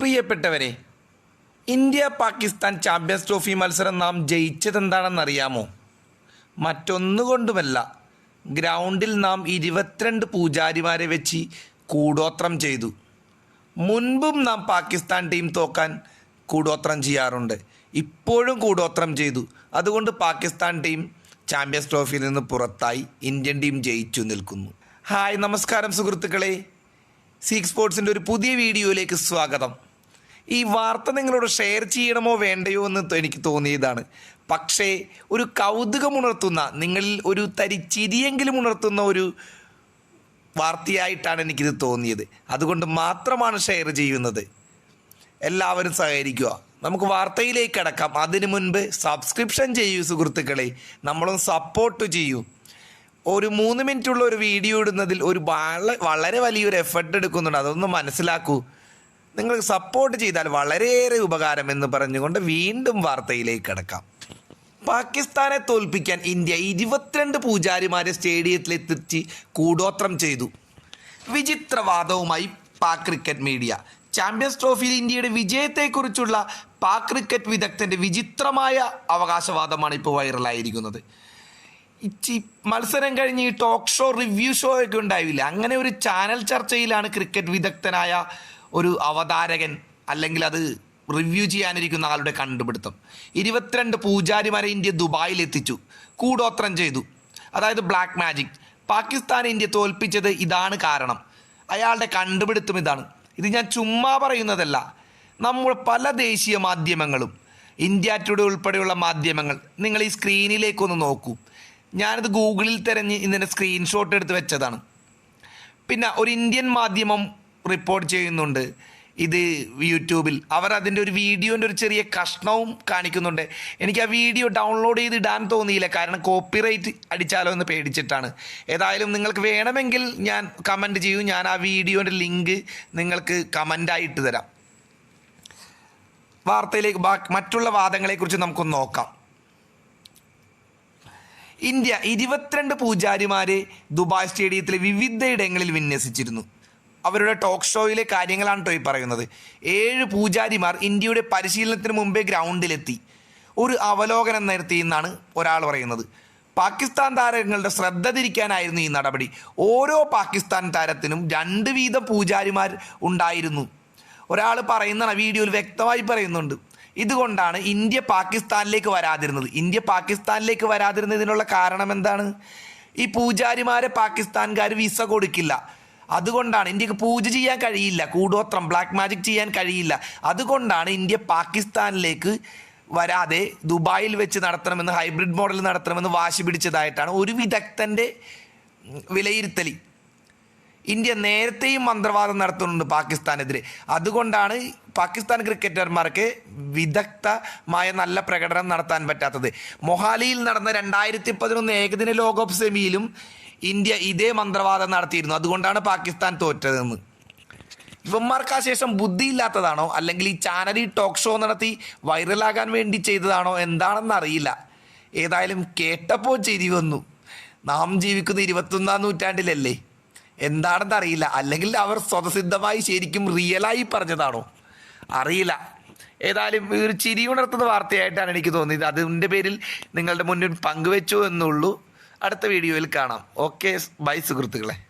പ്രിയപ്പെട്ടവരെ India Pakistan champions trophy മത്സരം നാം ജയിച്ചതെന്താണെന്നറിയാമോ? മറ്റൊന്നുകൊണ്ടുമല്ല ഗ്രൗണ്ടിൽ നാം ഇരുപത്തിരണ്ട് പൂജാരിമാരെ വെച്ച് കൂടോത്രം ചെയ്തു. മുൻപും നാം പാകിസ്ഥാൻ ടീം തോക്കാൻ കൂടോത്രം ചെയ്യാറുണ്ട്. ഇപ്പോഴും കൂടോത്രം ചെയ്തു. അതുകൊണ്ട് പാകിസ്ഥാൻ ടീം ചാമ്പ്യൻസ് ട്രോഫിയിൽ നിന്ന് പുറത്തായി ഇന്ത്യൻ ടീം ജയിച്ചു നിൽക്കുന്നു. ഹായ് നമസ്കാരം സുഹൃത്തുക്കളെ. സീക്ക് സ്പോർട്സിന്റെ ഒരു പുതിയ വീഡിയോയിലേക്ക് സ്വാഗതം. ഈ വാർത്ത നിങ്ങളോട് ഷെയർ ചെയ്യണമോ വേണ്ടയോ എന്ന് എനിക്ക് തോന്നിയതാണ്. പക്ഷേ ഒരു കൗതുകമുണർത്തുന്ന നിങ്ങളിൽ ഒരു തരി ചിരിയെങ്കിലും ഉണർത്തുന്ന ഒരു വാർത്തയായിട്ടാണ് എനിക്കിത് തോന്നിയത്. അതുകൊണ്ട് മാത്രമാണ് ഷെയർ ചെയ്യുന്നത്. എല്ലാവരും സഹകരിക്കുക. നമുക്ക് വാർത്തയിലേക്ക് കടക്കാം. അതിനു മുൻപ് സബ്സ്ക്രിപ്ഷൻ ചെയ്യൂ സുഹൃത്തുക്കളെ. നമ്മളും സപ്പോർട്ട് ചെയ്യൂ. ഒരു മൂന്ന് മിനിറ്റുള്ള ഒരു വീഡിയോ ഇടുന്നതിൽ ഒരു വളരെ വലിയൊരു എഫർട്ട് എടുക്കുന്നുണ്ട്. അതൊന്ന് മനസ്സിലാക്കൂ. നിങ്ങൾ സപ്പോർട്ട് ചെയ്താൽ വളരെയേറെ ഉപകാരം എന്ന് പറഞ്ഞുകൊണ്ട് വീണ്ടും വാർത്തയിലേക്ക് കടക്കാം. പാകിസ്ഥാനെ തോൽപ്പിക്കാൻ ഇന്ത്യ ഇരുപത്തിരണ്ട് പൂജാരിമാരെ സ്റ്റേഡിയത്തിലെത്തിച്ച് കൂടോത്രം ചെയ്തു. വിചിത്രവാദവുമായി പാക് ക്രിക്കറ്റ് മീഡിയ ചാമ്പ്യൻസ് ട്രോഫിയിൽ ഇന്ത്യയുടെ വിജയത്തെക്കുറിച്ചുള്ള പാക് ക്രിക്കറ്റ് വിദഗ്ധന്റെ വിചിത്രമായ അവകാശവാദമാണ് ഇപ്പോൾ വൈറലായിരിക്കുന്നത് ഇച്ചി മത്സരം കഴിഞ്ഞ് ഈ ടോക്ക് ഷോ റിവ്യൂ ഷോ ഒക്കെ ഉണ്ടായില്ല? അങ്ങനെ ഒരു ചാനൽ ചർച്ചയിലാണ് ക്രിക്കറ്റ് വിദഗ്ധനായ ഒരു അവതാരകൻ അല്ലെങ്കിൽ അത് റിവ്യൂ ചെയ്യാനിരിക്കുന്ന ആളുടെ കണ്ടുപിടുത്തം. ഇരുപത്തിരണ്ട് പൂജാരിമാരെ ഇന്ത്യ ദുബായിൽ എത്തിച്ചു. കൂടോത്രം ചെയ്തു. അതായത് ബ്ലാക്ക് മാജിക് പാകിസ്ഥാൻ ഇന്ത്യ തോൽപ്പിച്ചത് ഇതാണ് കാരണം. അയാളുടെ കണ്ടുപിടുത്തം ഇതാണ്. ഇത് ഞാൻ ചുമ്മാ പറയുന്നതല്ല. നമ്മൾ പല ദേശീയ മാധ്യമങ്ങളും ഇന്ത്യ ടുഡേ ഉൾപ്പെടെയുള്ള മാധ്യമങ്ങൾ നിങ്ങൾ ഈ സ്ക്രീനിലേക്കൊന്ന് നോക്കൂ. ഞാനിത് ഗൂഗിളിൽ തിരഞ്ഞ് ഇതിന്റെ സ്ക്രീൻഷോട്ട് എടുത്ത് വെച്ചതാണ്. പിന്നെ ഒരു ഇന്ത്യൻ മാധ്യമം റിപ്പോർട്ട് ചെയ്യുന്നുണ്ട്. ഇത് യൂട്യൂബിൽ. അവർ അതിന്റെ ഒരു വീഡിയോന്റെ ഒരു ചെറിയ കഷ്ണവും കാണിക്കുന്നുണ്ട്. എനിക്ക് ആ വീഡിയോ ഡൗൺലോഡ് ചെയ്ത് ഇടാൻ തോന്നിയില്ല. കാരണം കോപ്പിറൈറ്റ് അടിച്ചാലോ എന്ന് പേടിച്ചിട്ടാണ്. ഏതായാലും നിങ്ങൾക്ക് വേണമെങ്കിൽ ഞാൻ കമന്റ് ചെയ്യും. ഞാൻ ആ വീഡിയോന്റെ ലിങ്ക് നിങ്ങൾക്ക് കമന്റായിട്ട് തരാം. വാർത്തയിലേക്ക് മറ്റുള്ള വാദങ്ങളെക്കുറിച്ച് നമുക്കൊന്ന് നോക്കാം. ഇന്ത്യ ഇരുപത്തിരണ്ട് പൂജാരിമാരെ ദുബായ് സ്റ്റേഡിയത്തിലെ വിവിധയിടങ്ങളിൽ വിന്യസിച്ചിരുന്നു. അവരുടെ ടോക്ക് ഷോയിലെ കാര്യങ്ങളാണ് കേട്ടോ ഈ പറയുന്നത്. ഏഴ് പൂജാരിമാർ ഇന്ത്യയുടെ പരിശീലനത്തിന് മുമ്പേ ഗ്രൗണ്ടിലെത്തി. ഒരു അവലോകനം നടത്തി എന്നാണ് ഒരാൾ പറയുന്നത്. പാകിസ്ഥാൻ താരങ്ങളുടെ ശ്രദ്ധ തിരിക്കാനായിരുന്നു ഈ നടപടി. ഓരോ പാകിസ്ഥാൻ താരത്തിനും രണ്ട് വീതം പൂജാരിമാർ ഉണ്ടായിരുന്നു. ഒരാൾ പറയുന്നതാണ് വീഡിയോയിൽ വ്യക്തമായി പറയുന്നുണ്ട്. ഇതുകൊണ്ടാണ് ഇന്ത്യ പാകിസ്ഥാനിലേക്ക് വരാതിരുന്നത്. ഇന്ത്യ പാകിസ്ഥാനിലേക്ക് വരാതിരുന്നതിനുള്ള കാരണം എന്താണ്? ഈ പൂജാരിമാരെ പാകിസ്ഥാൻകാർ വിസ കൊടുക്കില്ല. അതുകൊണ്ടാണ് ഇന്ത്യയ്ക്ക് പൂജ ചെയ്യാൻ കഴിയില്ല. കൂടോത്രം ബ്ലാക്ക് മാജിക് ചെയ്യാൻ കഴിയില്ല. അതുകൊണ്ടാണ് ഇന്ത്യ പാകിസ്ഥാനിലേക്ക് വരാതെ ദുബായിൽ വെച്ച് നടത്തണമെന്ന് ഹൈബ്രിഡ് മോഡൽ നടത്തണമെന്ന് വാശി പിടിച്ചതായിട്ടാണ് ഒരു വിദഗ്ധന്റെ വിലയിരുത്തൽ ഇന്ത്യ നേരത്തെയും മന്ത്രവാദം നടത്തുന്നുണ്ട് പാകിസ്ഥാനെതിരെ. അതുകൊണ്ടാണ് പാകിസ്ഥാൻ ക്രിക്കറ്റർമാർക്ക് വിദഗ്ധമായ നല്ല പ്രകടനം നടത്താൻ പറ്റാത്തത്. മൊഹാലിയിൽ നടന്ന രണ്ടായിരത്തി പതിനൊന്ന് ഏകദിന ലോകകപ്പ് സെമിയിലും ഇന്ത്യ ഇതേ മന്ത്രവാദം നടത്തിയിരുന്നു. അതുകൊണ്ടാണ് പാകിസ്ഥാൻ തോറ്റതെന്ന്. ഇവന്മാർക്ക് ആ ശേഷം ബുദ്ധിയില്ലാത്തതാണോ? അല്ലെങ്കിൽ ഈ ചാനൽ ഈ ടോക്ക് ഷോ നടത്തി വൈറലാകാൻ വേണ്ടി ചെയ്തതാണോ? എന്താണെന്ന് അറിയില്ല. ഏതായാലും കേട്ടപ്പോൾ ചിരി വന്നു. നാം ജീവിക്കുന്ന ഇരുപത്തൊന്നാം നൂറ്റാണ്ടിലല്ലേ? എന്താണെന്ന് അറിയില്ല. അല്ലെങ്കിൽ അവർ സ്വതസിദ്ധമായി ശരിക്കും റിയലായി പറഞ്ഞതാണോ? അറിയില്ല. ഏതായാലും ഒരു ചിരി ഉണർത്തുന്ന വാർത്തയായിട്ടാണ് എനിക്ക് തോന്നിയത്. അതിന്റെ പേരിൽ നിങ്ങളുടെ മുന്നിൽ പങ്കുവെച്ചു എന്നുള്ളൂ. അടുത്ത വീഡിയോയിൽ കാണാം. ഓക്കെ ബൈ സുഹൃത്തുക്കളെ.